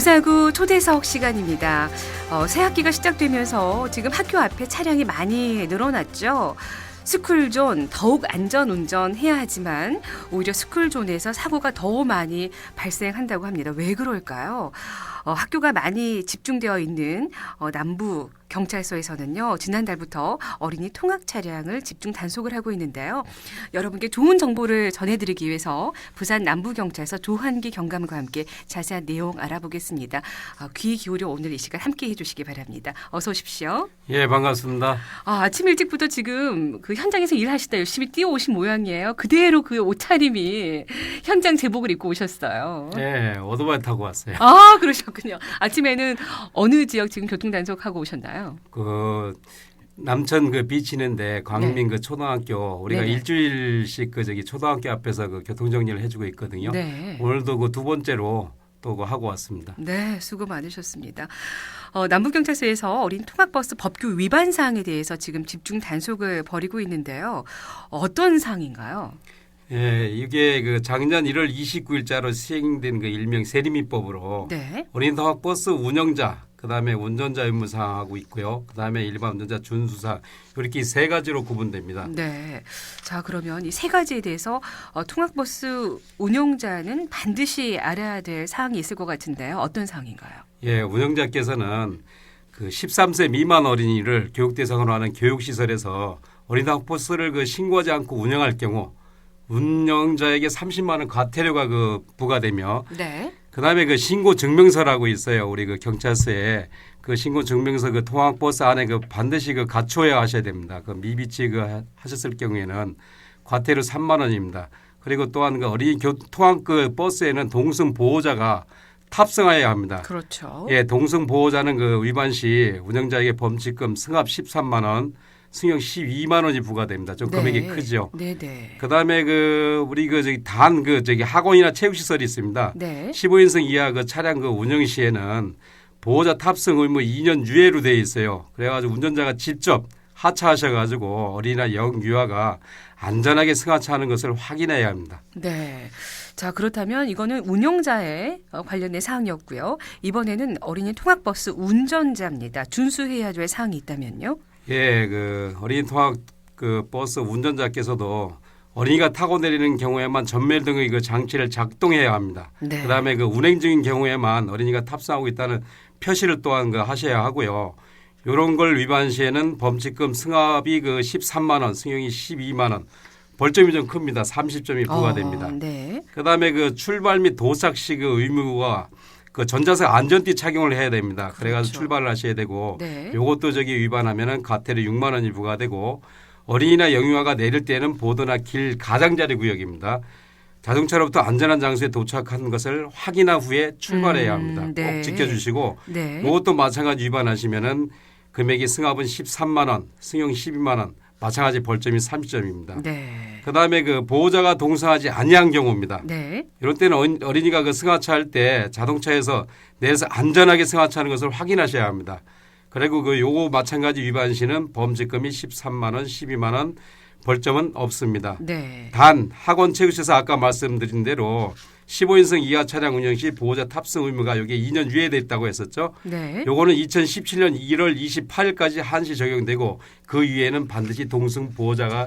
구사구 초대석 시간입니다. 어, 새 학기가 시작되면서 지금 학교 앞에 차량이 많이 늘어났죠. 스쿨존 더욱 안전 운전해야 하지만 오히려 스쿨존에서 사고가 더 많이 발생한다고 합니다. 왜 그럴까요? 어, 학교가 많이 집중되어 있는 어, 남부 경찰서에서는요 지난달부터 어린이 통학 차량을 집중 단속을 하고 있는데요. 여러분께 좋은 정보를 전해드리기 위해서 부산 남부 경찰서 조한기 경감과 함께 자세한 내용 알아보겠습니다. 어, 귀 기울여 오늘 이 시간 함께 해주시기 바랍니다. 어서 오십시오. 예, 반갑습니다. 아, 아침 일찍부터 지금 그 현장에서 일하시다 열심히 뛰어오신 모양이에요. 그대로 그 옷차림이 현장 제복을 입고 오셨어요. 예, 오토바이 타고 왔어요. 아, 그러셨군요. 아침에는 어느 지역 지금 교통 단속하고 오셨나요? 그 남천 그 비치는데 광민 그 초등학교 우리가 네. 네네. 일주일씩 그 저기 초등학교 앞에서 그 교통 정리를 해주고 있거든요. 네. 오늘도 그 두 번째로 또그 하고 왔습니다. 네, 수고 많으셨습니다. 어, 남부경찰서에서 어린 통학버스 법규 위반 사항에 대해서 지금 집중 단속을 벌이고 있는데요. 어떤 사항인가요? 예, 이게 그 작년 1월 29일자로 시행된 그 일명 세리민법으로 네. 어린 통학버스 운영자 그다음에 운전자 의무 사항하고 있고요. 그다음에 일반 운전자 준수사 이렇게 세 가지로 구분됩니다. 네. 자, 그러면 이 세 가지에 대해서 어, 통학버스 운영자는 반드시 알아야 될 사항이 있을 것 같은데요. 어떤 사항인가요? 예, 운영자께서는 그 13세 미만 어린이를 교육 대상으로 하는 교육 시설에서 어린이당 버스를 그 신고하지 않고 운영할 경우 운영자에게 30만 원 과태료가 그 부과되며 네. 그다음에 그 신고 증명서라고 있어요. 우리 그 경찰서에 그 신고 증명서 그 통학 버스 안에 그 반드시 그 갖춰야 하셔야 됩니다. 그 미비치 그 하- 하셨을 경우에는 과태료 3만 원입니다. 그리고 또한 그 어린이 교 통학 그 버스에는 동승 보호자가 탑승하여야 합니다. 그렇죠. 예, 동승 보호자는 그 위반 시 운영자에게 범칙금 승합 13만 원, 승용 12만 원이 부과됩니다. 좀 금액이 크죠. 네, 네. 그다음에 그 우리 그 저기 단 그 저기 학원이나 체육 시설이 있습니다. 네. 15인승 이하 그 차량 그 운영 시에는 보호자 탑승 의무 2년 유예로 돼 있어요. 그래가지고 운전자가 직접 하차하셔가지고 어린이나 영유아가 안전하게 승하차하는 것을 확인해야 합니다. 네. 자, 그렇다면 이거는 운영자의 어, 관련된 사항이었고요. 이번에는 어린이 통학버스 운전자입니다. 준수해야 될 사항이 있다면요? 예, 그 어린이 통학 그 버스 운전자께서도 어린이가 타고 내리는 경우에만 전멸 등의 그 장치를 작동해야 합니다. 네. 그다음에 그 운행 중인 경우에만 어린이가 탑승하고 있다는 표시를 또한 그 하셔야 하고요. 이런 걸 위반 시에는 범칙금 승합이 그 13만 원, 승용이 12만 원, 벌점이 좀 큽니다. 30점이 부과됩니다. 어, 네. 그다음에 그 출발 및 도착 시 그 의무와 그 전자석 안전띠 착용을 해야 됩니다. 그래가지고 그렇죠. 출발을 하셔야 되고 네. 요것도 저기 위반하면은 과태료 6만 원이 부과되고 어린이나 영유아가 내릴 때는 보도나 길 가장자리 구역입니다. 자동차로부터 안전한 장소에 도착한 것을 확인한 후에 출발해야 음, 합니다. 네. 꼭 지켜주시고 네. 이것도 마찬가지 위반하시면은 금액이 승합은 13만 원, 승용 12만 원, 마찬가지 벌점이 30점입니다. 네. 그다음에 그 보호자가 동승하지 아니한 경우입니다. 네. 이럴 때는 어린- 어린이가 그 승하차할 때 자동차에서 내려서 안전하게 승하차하는 것을 확인하셔야 합니다. 그리고 그 요거 마찬가지 위반 시는 범칙금이 13만 원, 12만 원, 벌점은 없습니다. 네. 단 학원 체육시설 아까 말씀드린 대로 15인승 이하 차량 운영 시 보호자 탑승 의무가 여기에 2년 유예돼 있다고 했었죠. 네. 요거는 2017년 1월 28일까지 한시 적용되고 그 위에는 반드시 동승 보호자가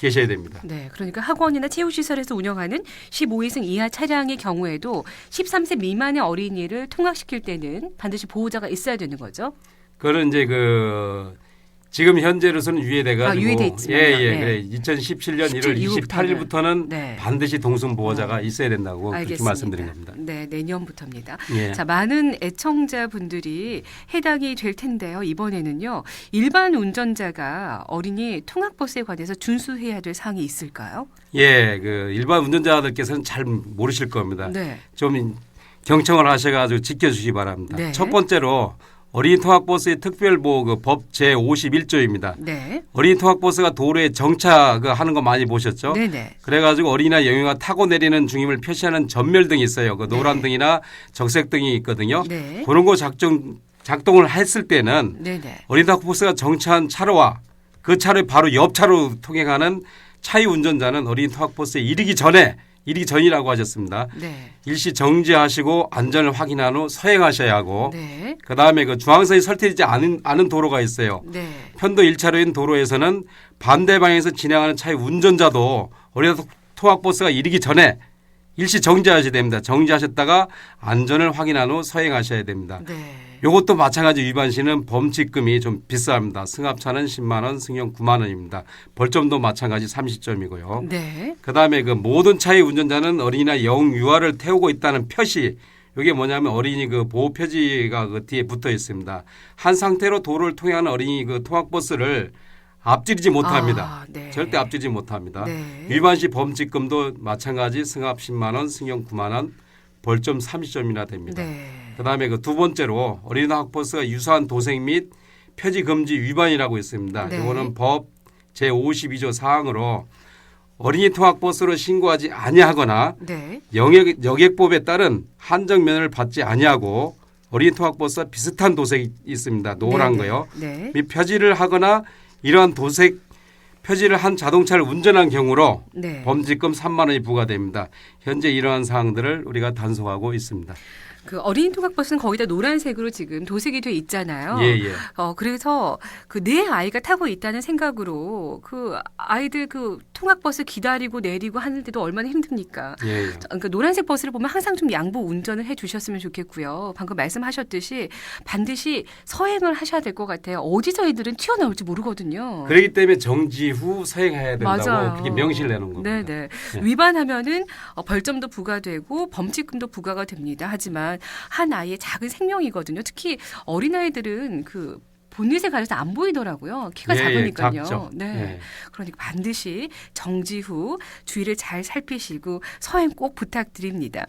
계셔야 됩니다. 네, 그러니까 학원이나 체육시설에서 운영하는 15인승 이하 차량의 경우에도 13세 미만의 어린이를 통학시킬 때는 반드시 보호자가 있어야 되는 거죠. 그거는 이제 그 지금 현재로서는 유예돼 가지고 아, 유예돼. 예, 예. 네. 그래. 2017년 1월 17 28일부터는 네. 반드시 동승 보호자가 있어야 된다고 그렇게 알겠습니다. 말씀드린 겁니다. 네, 내년부터입니다. 예. 자, 많은 애청자분들이 해당이 될 텐데요. 이번에는요. 일반 운전자가 어린이 통학버스에 관해서 준수해야 될 사항이 있을까요? 예, 그 일반 운전자들께서는 잘 모르실 겁니다. 네. 좀 경청을 하셔 가지고 지켜 주시기 바랍니다. 네. 첫 번째로 어린이 통학버스의 특별보호 그 법 제51조입니다. 네. 어린이 통학버스가 도로에 정차 그 하는 거 많이 보셨죠? 네, 네. 그래가지고 어린이나 영유아 타고 내리는 중임을 표시하는 전멸등이 있어요. 그 노란 네. 등이나 적색 등이 있거든요. 네. 그런 거 작동 작동을 했을 때는 네, 네. 어린이 통학버스가 정차한 차로와 그 차로의 바로 옆 차로 통행하는 차의 운전자는 어린이 통학버스에 이르기 전에 이르기 전이라고 하셨습니다. 네. 일시 정지하시고 안전을 확인한 후 서행하셔야 하고 네. 그 다음에 그 중앙선이 설치되지 않은, 않은 도로가 있어요. 네. 편도 1차로인 도로에서는 반대 방향에서 진행하는 차의 운전자도 어린이 통학버스가 이르기 전에 일시 정지하셔야 됩니다. 정지하셨다가 안전을 확인한 후 서행하셔야 됩니다. 네. 요것도 마찬가지 위반 시는 범칙금이 좀 비쌉니다. 승합차는 10만 원, 승용 9만 원입니다. 벌점도 마찬가지 30점이고요. 네. 그다음에 그 모든 차의 운전자는 어린이나 영 유아를 태우고 있다는 표시 이게 뭐냐면 어린이 그 보호 표지가 그 뒤에 붙어 있습니다. 한 상태로 도로를 통행하는 어린이 그 통학버스를 앞지르지 못합니다. 아, 네. 절대 앞지르지 못합니다. 네. 위반 시 범칙금도 마찬가지 승합 10만 원, 승용 9만 원, 벌점 30점이나 됩니다. 네. 그다음에 그 두 번째로 어린이 학버스가 유사한 도색 및 표지 금지 위반이라고 있습니다. 네. 이거는 법 제 52조 사항으로 어린이 통학버스로 신고하지 아니하거나 네. 영역, 여객법에 따른 한정 면허를 받지 아니하고 어린이 통학버스와 비슷한 도색이 있습니다. 노란 네, 거요. 네. 및 표지를 하거나 이러한 도색 표지를 한 자동차를 운전한 경우로 네. 범칙금 3만 원이 부과됩니다. 현재 이러한 사항들을 우리가 단속하고 있습니다. 그 어린이 통학버스는 거의 다 노란색으로 지금 도색이 돼 있잖아요. 예, 예. 어 그래서 그 내 아이가 타고 있다는 생각으로 그 아이들 그 통학버스 기다리고 내리고 하는데도 얼마나 힘듭니까? 예, 예. 그러니까 노란색 버스를 보면 항상 좀 양보 운전을 해 주셨으면 좋겠고요. 방금 말씀하셨듯이 반드시 서행을 하셔야 될 것 같아요. 어디서 애들은 튀어나올지 모르거든요. 그렇기 때문에 정지 후 서행해야 된다고 맞아요. 그렇게 명시를 내놓은 겁니다. 네네. 네. 위반하면은 어, 벌점도 부과되고 범칙금도 부과가 됩니다. 하지만 한 아이의 작은 생명이거든요. 특히 어린 아이들은 그 본넷에 가려서 안 보이더라고요. 키가 예, 예, 작으니까요. 작죠. 네. 예. 그러니까 반드시 정지 후 주의를 잘 살피시고 서행 꼭 부탁드립니다.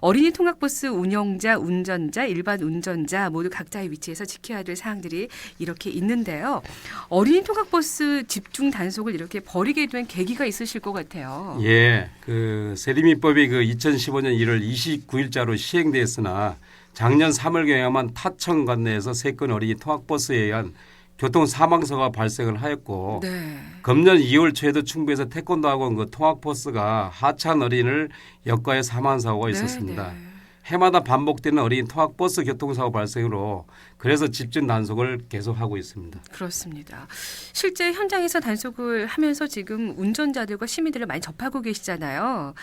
어린이 통학버스 운영자, 운전자, 일반 운전자 모두 각자의 위치에서 지켜야 될 사항들이 이렇게 있는데요. 어린이 통학버스 집중 단속을 이렇게 벌이게 된 계기가 있으실 것 같아요. 예, 그 세리민법이 그 2015년 1월 29일자로 시행되었으나 작년 3월 경에만 타청 관내에서 세건 어린이 통학버스에 의한 교통 사망사가 발생을 하였고 네. 금년 2월 초에도 충북에서 태권도 학원 그 통학버스가 하차한 어린이를 역과해 사망한 사고가 있었습니다. 네, 네. 해마다 반복되는 어린이 통학버스 교통사고 발생으로 그래서 집중 단속을 계속하고 있습니다. 그렇습니다. 실제 현장에서 단속을 하면서 지금 운전자들과 시민들을 많이 접하고 계시잖아요.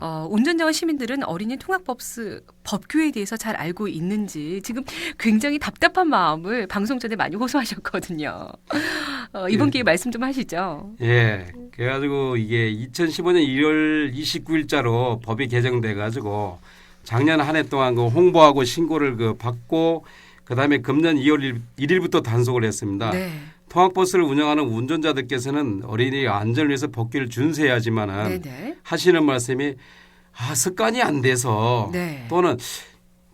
어, 운전자와 시민들은 어린이 통학버스 법규에 대해서 잘 알고 있는지 지금 굉장히 답답한 마음을 방송 전에 많이 호소하셨거든요. 어, 이번 예. 기회에 말씀 좀 하시죠. 예. 그래가지고 이게 2015년 1월 29일자로 법이 개정돼 가지고 작년 한 해 동안 그 홍보하고 신고를 그 받고 그다음에 금년 2월 1일, 부터 단속을 했습니다. 네. 통학버스를 운영하는 운전자들께서는 어린이 안전을 위해서 법규를 준수해야지만은 네네. 하시는 말씀이 아 습관이 안 돼서 네. 또는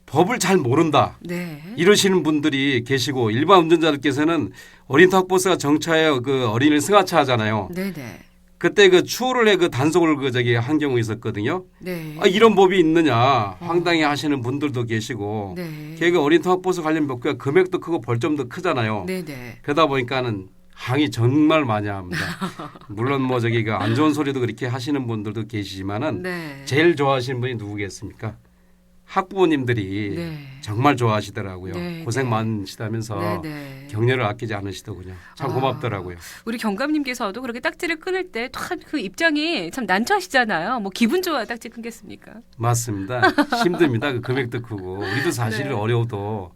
법을 잘 모른다 네. 이러시는 분들이 계시고 일반 운전자들께서는 어린 통학버스가 정차해 그 어린이를 승하차 하잖아요. 네네. 그때 그 추월을 해그 단속을 그 저기 한 경우 있었거든요. 네. 아, 이런 법이 있느냐 황당해 하시는 분들도 계시고 네. 걔가 어린 통학버스 관련 법규가 금액도 크고 벌점도 크잖아요. 네 네. 그러다 보니까는 항의 정말 많이 합니다. 물론 뭐 저기 그 안 좋은 소리도 그렇게 하시는 분들도 계시지만은 네. 제일 좋아하시는 분이 누구겠습니까? 학부모님들이 네. 정말 좋아하시더라고요. 네, 고생 네. 많으시다면서 네 네. 격려를 아끼지 않으시더군요. 참 아. 고맙더라고요. 우리 경감님께서도 그렇게 딱지를 끊을 때 그 입장이 참 난처하시잖아요. 뭐 기분 좋아 딱지 끊겠습니까? 맞습니다. 힘듭니다. 그 금액도 크고 우리도 사실 네. 어려워도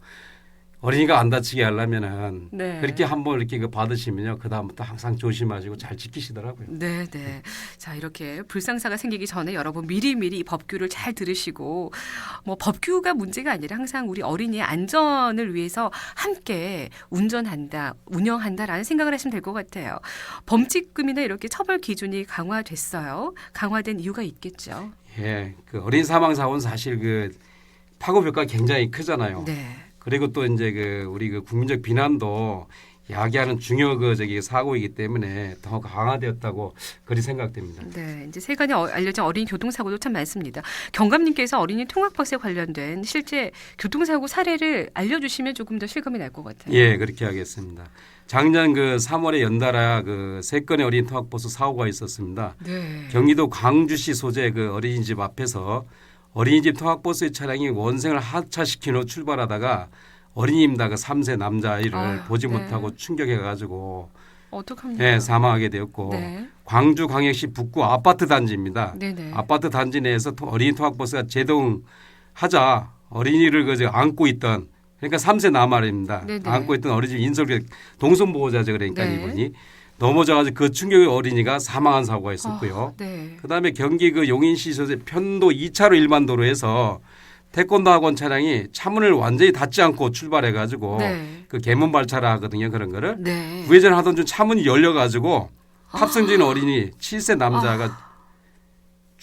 어린이가 안 다치게 하려면은 네. 그렇게 한번 이렇게 그 받으시면요 그 다음부터 항상 조심하시고 잘 지키시더라고요. 네, 네. 자, 이렇게 불상사가 생기기 전에 여러분 미리 미리 이 법규를 잘 들으시고 뭐 법규가 문제가 아니라 항상 우리 어린이의 안전을 위해서 함께 운전한다, 운영한다라는 생각을 하시면 될 것 같아요. 범칙금이나 이렇게 처벌 기준이 강화됐어요. 강화된 이유가 있겠죠. 예, 그 어린 사망 사고는 사실 그 파고 효과가 굉장히 크잖아요. 네. 그리고 또 이제 그 우리 그 국민적 비난도 야기하는 중요 그 저기 사고이기 때문에 더 강화되었다고 그리 생각됩니다. 네, 이제 세간에 어- 알려진 어린이 교통사고도 참 많습니다. 경감님께서 어린이 통학버스에 관련된 실제 교통사고 사례를 알려주시면 조금 더 실감이 날 것 같아요. 예, 그렇게 하겠습니다. 작년 그 3월에 연달아 그 세 건의 어린이 통학버스 사고가 있었습니다. 네. 경기도 광주시 소재 그 어린이집 앞에서 어린이집 통학버스의 차량이 원생을 하차시킨 후 출발하다가 어린이입니다. 그 3세 남자아이를 아유, 보지 네. 못하고 충격해가지고 어떡합니까? 예, 사망하게 되었고 네. 광주 광역시 북구 아파트 단지입니다. 네네. 아파트 단지 내에서 통- 어린이 통학버스가 제동하자 어린이를 그저 안고 있던 그러니까 3세 남아입니다. 안고 있던 어린이 인솔 동성보호자죠 그러니까 네. 이분이 넘어져가지고 그 충격에 어린이가 사망한 사고가 있었고요. 아, 네. 그다음에 경기 그 용인시 소재 편도 2차로 일반 도로에서 태권도 학원 차량이 차문을 완전히 닫지 않고 출발해가지고 네. 그 개문 발차라 하거든요 그런 거를 네. 우회전 하던 중 차문이 열려가지고 탑승 중인 어린이 7세 남자가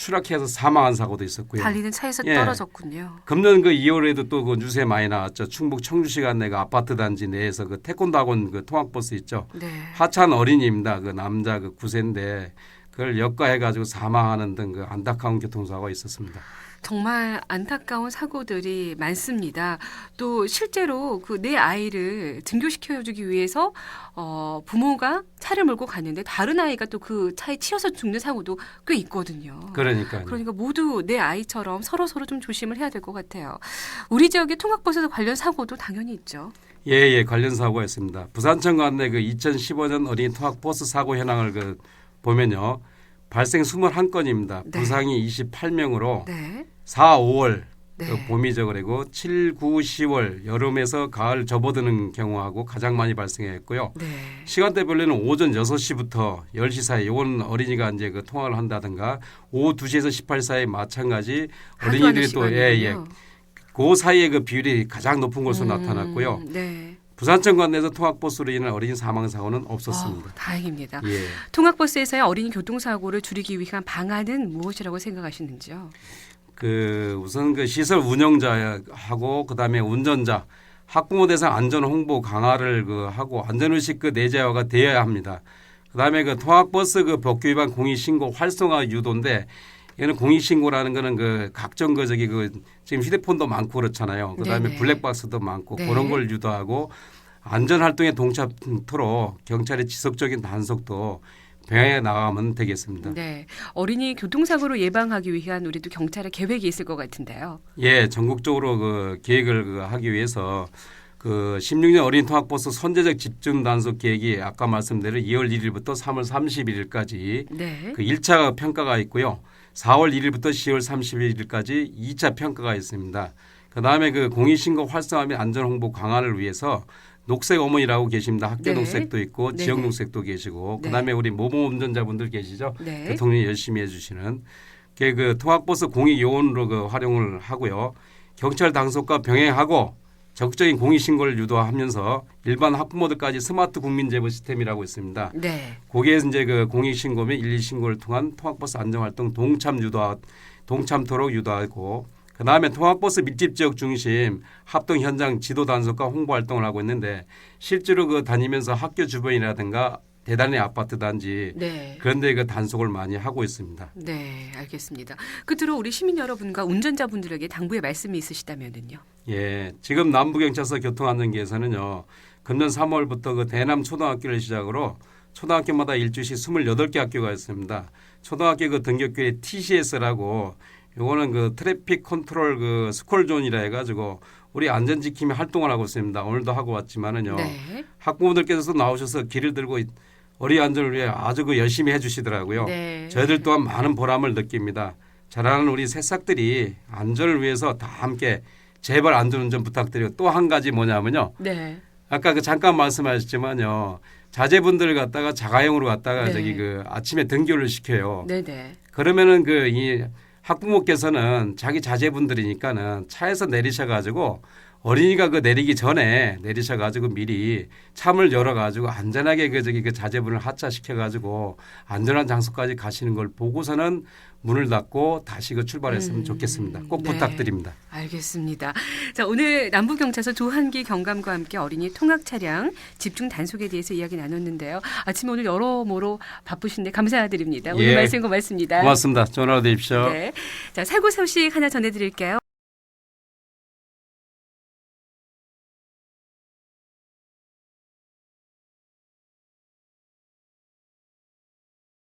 추락해서 사망한 사고도 있었고요. 달리는 차에서 예. 떨어졌군요. 금년 그 2월에도 또 그 뉴스에 많이 나왔죠. 충북 청주시가 내그 아파트 단지 내에서 그 태권도 학원 그 통학버스 있죠. 네. 하찬 어린이입니다. 그 남자 그 9세인데 그걸 역가해 가지고 사망하는 등 그 안타까운 교통사고가 있었습니다. 정말 안타까운 사고들이 많습니다. 또 실제로 그 내 아이를 등교시켜주기 위해서 어, 부모가 차를 몰고 갔는데 다른 아이가 또 그 차에 치여서 죽는 사고도 꽤 있거든요. 그러니까 그러니까 모두 내 아이처럼 서로 서로 좀 조심을 해야 될 것 같아요. 우리 지역의 통학버스 관련 사고도 당연히 있죠. 예 예 관련 사고가 있습니다. 부산청 관내 그 2015년 어린이 통학버스 사고 현황을 그 보면요 발생 21건입니다. 네. 부상이 28명으로 네. 4, 5월 네. 그 봄이죠 그리고 7, 9, 10월 여름에서 가을 접어드는 경우하고 가장 많이 발생했고요. 네. 시간대별로는 오전 6시부터 10시 사이 요건 어린이가 이제 그 통화를 한다든가 오후 2시에서 18시 사이 마찬가지 어린이들이 또 예, 예. 그 사이에 그 비율이 가장 높은 것으로 음, 나타났고요. 네. 부산청 관내에서 통학버스로 인한 어린이 사망 사고는 없었습니다. 어, 다행입니다. 예. 통학버스에서의 어린이 교통사고를 줄이기 위한 방안은 무엇이라고 생각하시는지요? 그 우선 그 시설 운영자하고 그다음에 운전자 학부모 대상 안전 홍보 강화를 그 하고 안전 의식 그 내재화가 되어야 합니다. 그다음에 그 통학버스 그 법규 위반 공익 신고 활성화 유도인데 얘는 공익 신고라는 거는 그 각종 그 저기 그 지금 휴대폰도 많고 그렇잖아요. 그다음에 네네. 블랙박스도 많고 네. 그런 걸 유도하고 안전 활동에 동참토록 경찰의 지속적인 단속도 병행해 나가면 되겠습니다. 네. 어린이 교통사고를 예방하기 위한 우리도 경찰의 계획이 있을 것 같은데요. 예, 전국적으로 그 계획을 그 하기 위해서 그 16년 어린 통학버스 선제적 집중 단속 계획이 아까 말씀드린 2월 1일부터 3월 31일까지 네. 그 1차 평가가 있고요. 4월 1일부터 10월 31일까지 2차 평가가 있습니다. 그 다음에 그 공익신고 활성화 및 안전 홍보 강화를 위해서 녹색 어머니라고 계십니다. 학교 네. 녹색도 있고 네. 지역 녹색도 계시고 네. 그다음에 우리 모범 운전자분들 계시죠. 네. 대통령이 열심히 해주시는 그 통학버스 공익 요원으로 그 활용을 하고요. 경찰 단속과 병행하고 적극적인 공익 신고를 유도하면서 일반 학부모들까지 스마트 국민 제보 시스템이라고 있습니다. 네. 거기에 이제 그 공익 신고 및 112 신고를 통한 통학버스 안전 활동 동참 유도 동참토록 유도하고 그 다음에 통학버스 밀집 지역 중심 합동 현장 지도 단속과 홍보 활동을 하고 있는데 실제로 그 다니면서 학교 주변이라든가 대단히 아파트 단지 네. 그런데 그 단속을 많이 하고 있습니다. 네, 알겠습니다. 끝으로 우리 시민 여러분과 운전자분들에게 당부의 말씀이 있으시다면은요. 예, 지금 남부경찰서 교통안전계에서는요, 금년 3월부터 그 대남 초등학교를 시작으로 초등학교마다 일주시 28개 학교가 있습니다. 초등학교 그 등교교에 TCS라고 요거는 그 트래픽 컨트롤 그 스콜존이라 해가지고 우리 안전지킴이 활동을 하고 있습니다. 오늘도 하고 왔지만은요. 네. 학부모들께서 나오셔서 길을 들고 어린이 안전을 위해 아주 그 열심히 해주시더라고요. 네. 저희들 또한 많은 보람을 느낍니다. 자라는 우리 새싹들이 안전을 위해서 다 함께 제발 안전운전 부탁드리고 또 한 가지 뭐냐면요. 네. 아까 그 잠깐 말씀하셨지만요. 자제분들 갖다가 자가용으로 갖다가 네. 저기 그 아침에 등교를 시켜요. 네, 네. 그러면은 그이 학부모께서는 자기 자제분들이니까는 차에서 내리셔 가지고 어린이가 그 내리기 전에 내리셔 가지고 미리 참을 열어 가지고 안전하게 그 저기 그 자제분을 하차시켜 가지고 안전한 장소까지 가시는 걸 보고서는 문을 닫고 다시 그 출발했으면 음, 좋겠습니다. 꼭 네. 부탁드립니다. 알겠습니다. 자, 오늘 남부경찰서 조한기 경감과 함께 어린이 통학 차량 집중 단속에 대해서 이야기 나눴는데요. 아침에 오늘 여러모로 바쁘신데 감사드립니다. 오늘 예. 말씀 고맙습니다. 고맙습니다. 전화 되십시오. 네. 자, 사고 소식 하나 전해드릴게요.